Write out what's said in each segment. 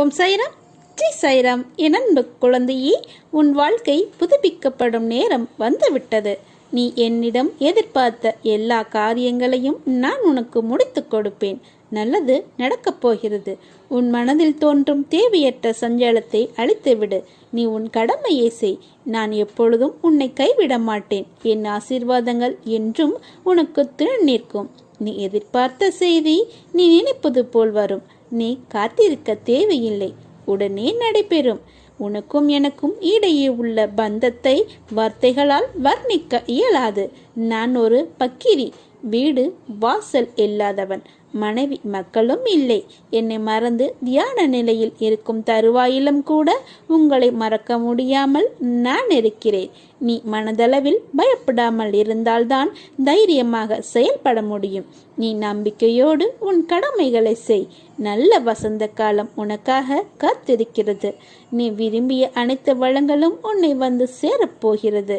ஓம் சைராம் ஜெய் சைராம் என் அன்பு குழந்தையே உன் வாழ்க்கை புதுப்பிக்கப்படும் நேரம் வந்துவிட்டது. நீ என்னிடம் எதிர்பார்த்த எல்லா காரியங்களையும் நான் உனக்கு முடித்துக் கொடுப்பேன். நல்லது நடக்கப் போகிறது. உன் மனதில் தோன்றும் தேவையற்ற சஞ்சலத்தை அழித்துவிடு. நீ உன் கடமையை செய். நான் எப்பொழுதும் உன்னை கைவிட மாட்டேன். என் ஆசீர்வாதங்கள் என்றும் உனக்கு திறன் நிற்கும். நீ எதிர்பார்த்த செய்தி நீ நினைப்பது போல் வரும். நீ காத்திருக்க தேவையில்லை. உடனே நடைபெறும். உனக்கும் எனக்கும் இடையே உள்ள பந்தத்தை வார்த்தைகளால் வர்ணிக்க இயலாது. நான் ஒரு பக்கிரி. வீடு வாசல் இல்லாதவன். மனைவி மக்களும் இல்லை. என்னை மறந்து தியான நிலையில் இருக்கும் தருவாயிலும் கூட உங்களை மறக்க முடியாமல் நான் இருக்கிறேன். நீ மனதளவில் பயப்படாமல் இருந்தால்தான் தைரியமாக செயல்பட முடியும். நீ நம்பிக்கையோடு உன் கடமைகளை செய். நல்ல வசந்த காலம் உனக்காக காத்திருக்கிறது. நீ விரும்பிய அனைத்து வளங்களும் உன்னை வந்து சேரப்போகிறது.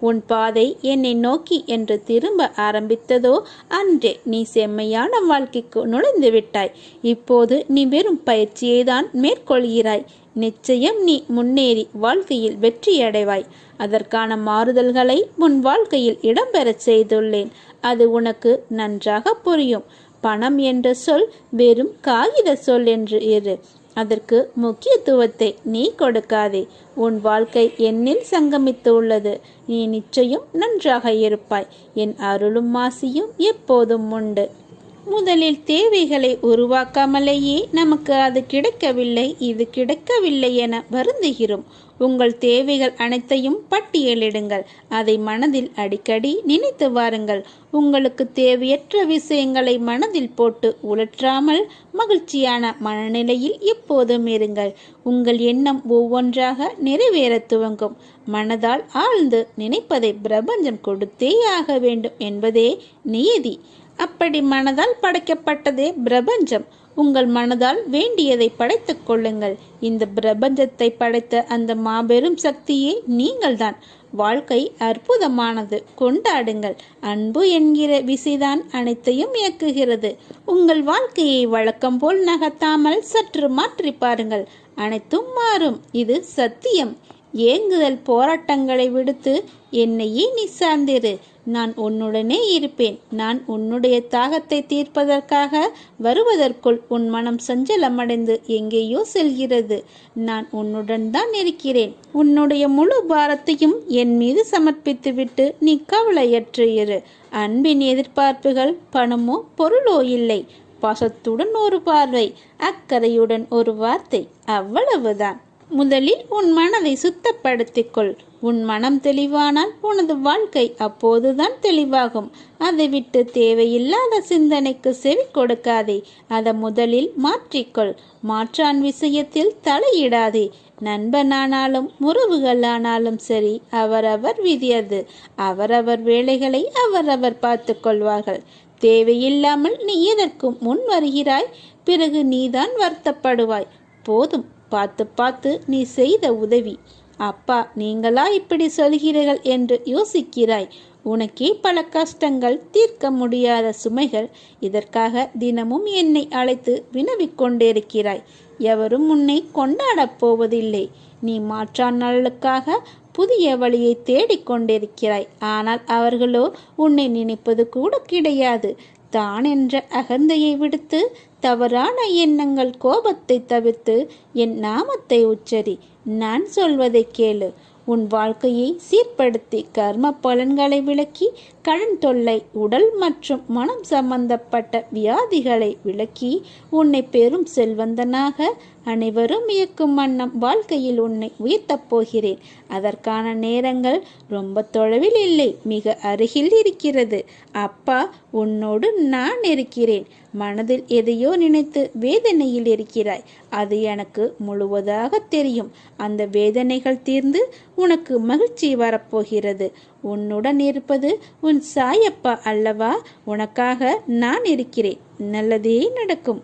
உன் பாதை என்னை நோக்கி என்று திரும்ப ஆரம்பித்ததோ அன்றே நீ செம்மையான வாழ்க்கைக்கு நுழைந்து விட்டாய். இப்போது நீ வெறும் பயிற்சியை தான் மேற்கொள்கிறாய். நிச்சயம் நீ முன்னேறி வாழ்க்கையில் வெற்றியடைவாய். அதற்கான மாறுதல்களை உன் வாழ்க்கையில் இடம்பெறச் செய்துள்ளேன். அது உனக்கு நன்றாக புரியும். பணம் என்ற சொல் வெறும் காகித சொல் என்று இரு. அதற்கு முக்கியத்துவத்தை நீ கொடுக்காதே. உன் வாழ்க்கை என்னில் சங்கமித்து உள்ளது நீ நிச்சயம் நன்றாக இருப்பாய். என் அருளும் மாசியும் எப்போதும் உண்டு. முதலில் தேவைகளை உருவாக்காமலேயே நமக்கு அது கிடைக்கவில்லை இது கிடைக்கவில்லை என வருந்துகிறோம். உங்கள் தேவைகள் அனைத்தையும் பட்டியலிடுங்கள். அதை மனதில் அடிக்கடி நினைத்து வாருங்கள். உங்களுக்கு தேவையற்ற விஷயங்களை மனதில் போட்டு உழற்றாமல் மகிழ்ச்சியான மனநிலையில் எப்போதும் இருங்கள். உங்கள் எண்ணம் ஒவ்வொன்றாக நிறைவேற துவங்கும். மனதால் ஆழ்ந்து நினைப்பதை பிரபஞ்சம் கொடுத்தே ஆக வேண்டும் என்பதே நியதி அப்படி மனதால் படைக்கப்பட்டதே பிரபஞ்சம். உங்கள் மனதால் வேண்டியதை படைத்துக் கொள்ளுங்கள். இந்த பிரபஞ்சத்தை படைத்த அந்த மாபெரும் சக்தியே நீங்கள்தான். வாழ்க்கை அற்புதமானது. கொண்டாடுங்கள். அன்பு என்கிற விசைதான் அனைத்தையும் இயக்குகிறது. உங்கள் வாழ்க்கையை வழக்கம் போல் நகர்த்தாமல் சற்று மாற்றி பாருங்கள். அனைத்தும் மாறும். இது சத்தியம். ஏங்குதல் போராட்டங்களை விடுத்து என்னையே நீ சார்ந்திரு. நான் உன்னுடனே இருப்பேன். நான் உன்னுடைய தாகத்தை தீர்ப்பதற்காக வருவதற்குள் உன் மனம் சஞ்சலமடைந்து எங்கேயோ செல்கிறது. நான் உன்னுடன் தான் இருக்கிறேன். உன்னுடைய முழு பாரத்தையும் என் மீது சமர்ப்பித்துவிட்டு நீ கவலையற்று இரு. அன்பின் எதிர்பார்ப்புகள் பணமோ பொருளோ இல்லை. பாசத்துடன் ஒரு பார்வை அக்கறையுடன் ஒரு வார்த்தை அவ்வளவுதான். முதலில் உன் மனதை சுத்தப்படுத்திக்கொள். உன் மனம் தெளிவானால் உனது வாழ்க்கை அப்போதுதான் தெளிவாகும். அதை விட்டு தேவையில்லாத சிந்தனைக்கு செவி கொடுக்காதே. அதை முதலில் மாற்றிக்கொள். மாற்றான் விஷயத்தில் தலையிடாதே. நண்பனானாலும் உறவுகளானாலும் சரி அவரவர் விதியது அவரவர் வேலைகளை அவரவர் பார்த்து கொள்வார்கள். தேவையில்லாமல் நீ எதற்கும் முன் வருகிறாய்? பிறகு நீதான் வருத்தப்படுவாய். போதும். பார்த்து பார்த்து நீ செய்த உதவி. அப்பா நீங்களா இப்படி சொல்கிறீர்கள் என்று யோசிக்கிறாய். உனக்கே பல கஷ்டங்கள் தீர்க்க முடியாத சுமைகள். இதற்காக தினமும் என்னை அழைத்து வினவிக் கொண்டிருக்கிறாய் எவரும் உன்னை கொண்டாடப் போவதில்லை. நீ மாற்றான் நலனுக்காக புதிய வழியை தேடிக்கொண்டிருக்கிறாய். ஆனால் அவர்களோ உன்னை நினைப்பது கூட கிடையாது. தான் என்ற அகந்தையை விடுத்து தவறான எண்ணங்கள் கோபத்தை தவிர்த்து என் நாமத்தை உச்சரி. நான் சொல்வதை கேளு. உன் வாழ்க்கையை சீர்படுத்தி கர்ம பலன்களை விளக்கி கடன் தொல்லை உடல் மற்றும் மனம் சம்பந்தப்பட்ட வியாதிகளை விளக்கி உன்னை பெரும் செல்வந்தனாக அனைவரும் இயக்கும் வண்ணம் வாழ்க்கையில் உன்னை உயர்த்தப் போகிறேன். அதற்கான நேரங்கள் ரொம்ப தொலைவில் இல்லை மிக அருகில் இருக்கிறது. அப்பா உன்னோடு நான் இருக்கிறேன். மனதில் எதையோ நினைத்து வேதனையில் இருக்கிறாய். அது எனக்கு முழுவதாக தெரியும். அந்த வேதனைகள் தீர்ந்து உனக்கு மகிழ்ச்சி வரப்போகிறது. உன்னுடன் இருப்பது உன் சாயப்பா அல்லவா? உனக்காக நான் இருக்கிறேன். நல்லதே நடக்கும்.